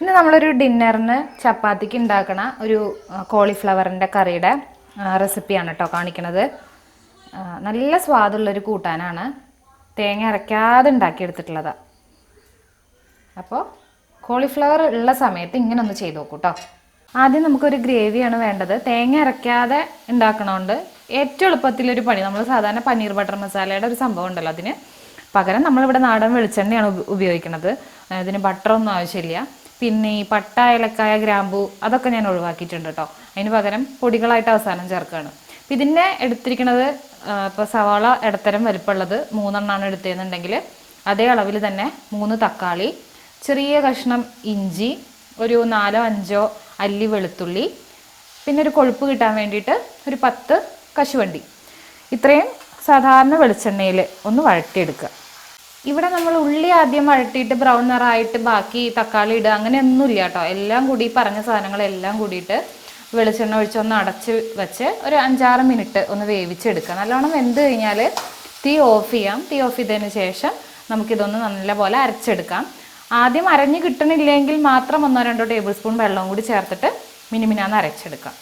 ഇന്ന് നമ്മളൊരു ഡിന്നറിന് ചപ്പാത്തിക്ക് ഉണ്ടാക്കണ ഒരു കോളിഫ്ലവറിന്റെ കറിയുടെ റെസിപ്പിയാണ് കേട്ടോ കാണിക്കണത്. നല്ല സ്വാദുള്ളൊരു കൂട്ടാനാണ് തേങ്ങ അരയ്ക്കാതെ ഉണ്ടാക്കിയെടുത്തിട്ടുള്ളതാണ് അപ്പോൾ കോളിഫ്ലവർ ഉള്ള സമയത്ത് ഇങ്ങനെ ഒന്ന് ചെയ്ത് നോക്കൂ കേട്ടോ ആദ്യം നമുക്കൊരു ഗ്രേവിയാണ് വേണ്ടത്. തേങ്ങ അരയ്ക്കാതെ ഉണ്ടാക്കണോണ്ട് ഏറ്റവും എളുപ്പത്തിലൊരു പണി. നമ്മൾ സാധാരണ പനീർ ബട്ടർ മസാലയുടെ ഒരു സംഭവം ഉണ്ടല്ലോ അതിന്. പകരം നമ്മളിവിടെ നാടൻ വെളിച്ചെണ്ണയാണ് ഉപയോഗിക്കുന്നത് അതിന് ബട്ടറൊന്നും ആവശ്യമില്ല. പിന്നെ ഈ പട്ട ഏലക്കായ ഗ്രാമ്പു അതൊക്കെ ഞാൻ ഒഴിവാക്കിയിട്ടുണ്ട് കേട്ടോ അതിന് പകരം പൊടികളായിട്ട് അവസാനം ചേർക്കുകയാണ് അപ്പം ഇതിനെ എടുത്തിരിക്കുന്നത് ഇപ്പോൾ സവാള ഇടത്തരം വലിപ്പമുള്ളത് മൂന്നെണ്ണമാണ് എടുത്തതെന്നുണ്ടെങ്കിൽ അതേ അളവിൽ തന്നെ മൂന്ന് തക്കാളി ചെറിയ കഷ്ണം ഇഞ്ചി ഒരു നാലോ അഞ്ചോ അല്ലി വെളുത്തുള്ളി പിന്നെ ഒരു കൊഴുപ്പ് കിട്ടാൻ വേണ്ടിയിട്ട് ഒരു പത്ത് കശുവണ്ടി. ഇത്രയും സാധാരണ വെളിച്ചെണ്ണയിൽ ഒന്ന് വഴറ്റിയെടുക്കുക. ഇവിടെ നമ്മൾ ഉള്ളി ആദ്യം വഴട്ടിയിട്ട് ബ്രൗൺ നിറമായിട്ട് ബാക്കി തക്കാളി ഇടുക. അങ്ങനെയൊന്നുമില്ല കേട്ടോ. എല്ലാം കൂടി പറഞ്ഞ സാധനങ്ങളെല്ലാം കൂടിയിട്ട് വെളിച്ചെണ്ണ ഒഴിച്ച് ഒന്ന് അടച്ച് വെച്ച് ഒരു അഞ്ചാറ് മിനിറ്റ് ഒന്ന് വേവിച്ചെടുക്കുക. നല്ലോണം വെന്ത് കഴിഞ്ഞാൽ തീ ഓഫ് ചെയ്യാം. തീ ഓഫ് ചെയ്തതിന് ശേഷം നമുക്കിതൊന്ന് നല്ലപോലെ അരച്ചെടുക്കാം. ആദ്യം അരഞ്ഞ് കിട്ടണില്ലെങ്കിൽ മാത്രം ഒന്നോ രണ്ടോ ടേബിൾ സ്പൂൺ വെള്ളവും കൂടി ചേർത്തിട്ട് മിനിമിനാന്ന് അരച്ചെടുക്കാം.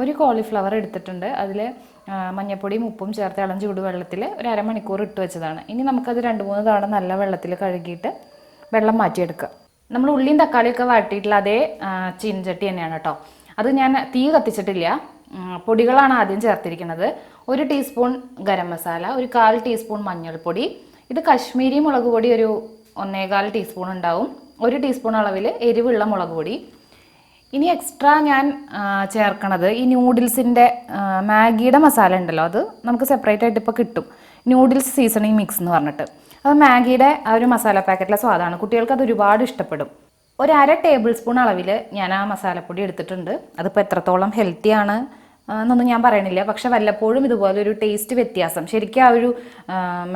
ഒരു കോളിഫ്ലവർ എടുത്തിട്ടുണ്ട്. അതിൽ മഞ്ഞപ്പൊടിയും ഉപ്പും ചേർത്ത് ഇളം ചൂടുവെള്ളത്തിൽ ഒരു അരമണിക്കൂർ ഇട്ട് വെച്ചതാണ്. ഇനി നമുക്കത് രണ്ട് മൂന്ന് തവണ നല്ല വെള്ളത്തിൽ കഴുകിയിട്ട് വെള്ളം മാറ്റിയെടുക്കുക. നമ്മൾ ഉള്ളിയും തക്കാളിയൊക്കെ വാട്ടിയിട്ടുള്ള അതേ ചീനച്ചട്ടി തന്നെയാണ് കേട്ടോ. അത് ഞാൻ തീ കത്തിച്ചിട്ടില്ല. പൊടികളാണ് ആദ്യം ചേർത്തിരിക്കുന്നത്. ഒരു ടീസ്പൂൺ ഗരം മസാല ഒരു കാൽ ടീസ്പൂൺ മഞ്ഞൾപ്പൊടി ഇത് കശ്മീരി മുളക് പൊടി ഒരു ഒന്നേകാൽ ടീസ്പൂൺ ഉണ്ടാവും. ഒരു ടീസ്പൂൺ അളവിൽ എരിവുള്ള മുളക് പൊടി ഇനി എക്സ്ട്രാ ഞാൻ ചേർക്കണത് ഈ ന്യൂഡിൽസിന്റെ മാഗിയുടെ മസാല ഉണ്ടല്ലോ അത് നമുക്ക് സെപ്പറേറ്റ് ആയിട്ട് ഇപ്പോൾ കിട്ടും. ന്യൂഡിൽസ് സീസണിങ് മിക്സ് എന്ന് പറഞ്ഞിട്ട്. അത് മാഗിയുടെ ആ ഒരു മസാല പാക്കറ്റിലെ സ്വാദാണ് കുട്ടികൾക്ക് അത് ഒരുപാട് ഇഷ്ടപ്പെടും. ഒരു അര ടേബിൾ സ്പൂൺ അളവിൽ ഞാൻ ആ മസാലപ്പൊടി എടുത്തിട്ടുണ്ട്. അതിപ്പോൾ എത്രത്തോളം ഹെൽത്തിയാണ് എന്നൊന്നും ഞാൻ പറയണില്ല. പക്ഷെ വല്ലപ്പോഴും ഇതുപോലെ ഒരു ടേസ്റ്റ് വ്യത്യാസം. ശരിക്കും ആ ഒരു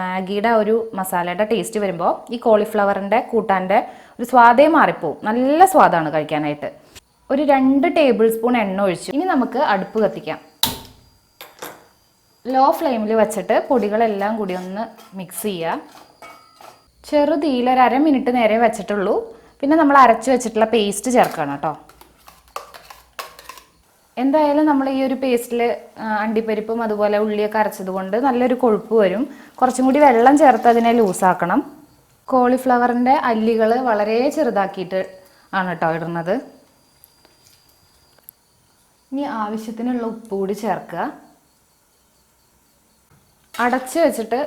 മാഗിയുടെ ഒരു മസാലയുടെ ടേസ്റ്റ് വരുമ്പോൾ ഈ കോളിഫ്ലവറിന്റെ കൂട്ടാന്റെ ഒരു സ്വാദേ മാറിപ്പോവും. നല്ല സ്വാദാണ് കഴിക്കാനായിട്ട്. ഒരു രണ്ട് ടേബിൾ സ്പൂൺ എണ്ണ ഒഴിച്ചു. ഇനി നമുക്ക് അടുപ്പ് കത്തിക്കാം. ലോ ഫ്ലെയിമിൽ വെച്ചിട്ട് പൊടികളെല്ലാം കൂടി ഒന്ന് മിക്സ് ചെയ്യുക ചെറുതീയിൽ ഒരു അര മിനിറ്റ് നേരെ വെച്ചിട്ടുള്ളൂ. പിന്നെ നമ്മൾ അരച്ച് വെച്ചിട്ടുള്ള പേസ്റ്റ് ചേർക്കണം കേട്ടോ. എന്തായാലും നമ്മൾ ഈ ഒരു പേസ്റ്റിൽ അണ്ടിപ്പരിപ്പും അതുപോലെ ഉള്ളിയൊക്കെ അരച്ചത് കൊണ്ട് നല്ലൊരു കൊഴുപ്പ് വരും. കുറച്ചും കൂടി വെള്ളം ചേർത്ത് അതിനെ ലൂസാക്കണം കോളിഫ്ലവറിന്റെ അല്ലികൾ വളരെ ചെറുതാക്കിയിട്ട് ആണ് കേട്ടോ ഇടുന്നത്. ഇനി ആവശ്യത്തിനുള്ള ഉപ്പ് കൂടി ചേർക്കുക. അടച്ച് വെച്ചിട്ട്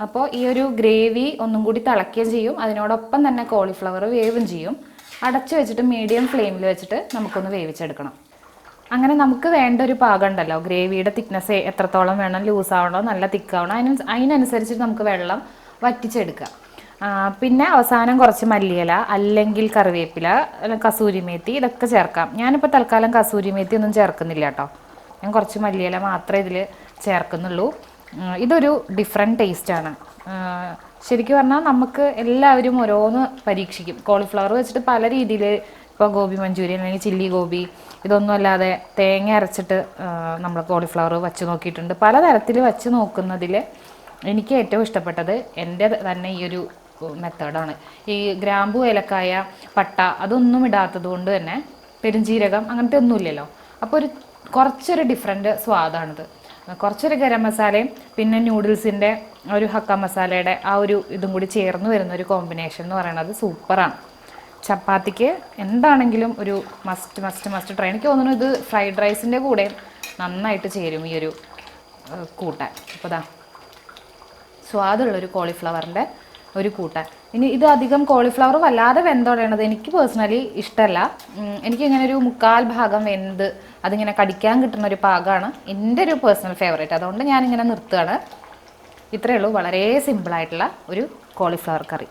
അപ്പോൾ ഈ ഒരു ഗ്രേവി ഒന്നും കൂടി തിളയ്ക്കുകയും ചെയ്യും. അതിനോടൊപ്പം തന്നെ കോളിഫ്ലവർ വേവും ചെയ്യും. അടച്ച് വെച്ചിട്ട് മീഡിയം ഫ്ലെയിമിൽ വെച്ചിട്ട് നമുക്കൊന്ന് വേവിച്ചെടുക്കണം. അങ്ങനെ നമുക്ക് വേണ്ട ഒരു പാകം ഉണ്ടല്ലോ. ഗ്രേവിയുടെ തിക്നെസ് എത്രത്തോളം വേണം ലൂസാവണോ നല്ല തിക്കാവണോ അതിന് അതിനനുസരിച്ച് നമുക്ക് വെള്ളം വറ്റിച്ചെടുക്കുക. പിന്നെ അവസാനം കുറച്ച് മല്ലിയില അല്ലെങ്കിൽ കറിവേപ്പില കസൂരി മേത്തി ഇതൊക്കെ ചേർക്കാം. ഞാനിപ്പോൾ തൽക്കാലം കസൂരി മേത്തി ഒന്നും ചേർക്കുന്നില്ല കേട്ടോ. ഞാൻ കുറച്ച് മല്ലിയില മാത്രമേ ഇതിൽ ചേർക്കുന്നുള്ളൂ. ഇതൊരു ഡിഫറെന്റ് ടേസ്റ്റാണ് ശരിക്കും പറഞ്ഞാൽ നമുക്ക് എല്ലാവരും ഓരോന്ന് പരീക്ഷിക്കും. കോളിഫ്ലവർ വെച്ചിട്ട് പല രീതിയിൽ ഇപ്പോൾ ഗോബി മഞ്ചൂരി അല്ലെങ്കിൽ ചില്ലി ഗോബി ഇതൊന്നും അല്ലാതെ തേങ്ങ അരച്ചിട്ട് നമ്മൾ കോളിഫ്ലവർ വച്ച് നോക്കിയിട്ടുണ്ട്. പലതരത്തിൽ വച്ച് നോക്കുന്നതിൽ എനിക്ക് ഏറ്റവും ഇഷ്ടപ്പെട്ടത് എന്റെ തന്നെ ഈ ഒരു മെത്തേഡാണ്. ഈ ഗ്രാമ്പു ഏലക്കായ പട്ട അതൊന്നും ഇടാത്തത് കൊണ്ട് തന്നെ പെരുംജീരകം അങ്ങനത്തെ ഒന്നുമില്ലല്ലോ അപ്പോൾ ഒരു കുറച്ചൊരു ഡിഫറെന്റ് സ്വാദാണിത്. കുറച്ചൊരു ഗരം മസാലയും പിന്നെ ന്യൂഡിൽസിന്റെ ഒരു ഹക്ക മസാലയുടെ ആ ഒരു ഇതും കൂടി ചേർന്ന് വരുന്ന ഒരു കോമ്പിനേഷൻ എന്ന് പറയുന്നത് സൂപ്പറാണ്. ചപ്പാത്തിക്ക് എന്താണെങ്കിലും ഒരു മസ്റ്റ് മസ്റ്റ് മസ്റ്റ് ട്രൈ എനിക്ക് തോന്നുന്നു ഇത് ഫ്രൈഡ് റൈസിന്റെ കൂടെ നന്നായിട്ട് ചേരും ഈ ഒരു കൂട്ടാൻ. അപ്പോൾ ദാ സ്വാദുള്ളൊരു കോളിഫ്ലവറിന്റെ ഒരു കൂട്ടാൻ. ഇനി ഇത് അധികം കോളിഫ്ലവർ വല്ലാതെ വെന്തോടേണ്ടത് എനിക്ക് പേഴ്സണലി ഇഷ്ടമല്ല എനിക്ക് എനിക്കിങ്ങനെ ഒരു മുക്കാൽ ഭാഗം വെന്ത് അതിങ്ങനെ കടിക്കാൻ കിട്ടുന്ന ഒരു പാകമാണ് എന്റെ ഒരു പേഴ്സണൽ ഫേവറേറ്റ് അതുകൊണ്ട് ഞാനിങ്ങനെ നിർത്തുകയാണ്. ഇത്രയേ ഉള്ളൂ. വളരെ സിമ്പിളായിട്ടുള്ള ഒരു കോളിഫ്ലവർ കറി.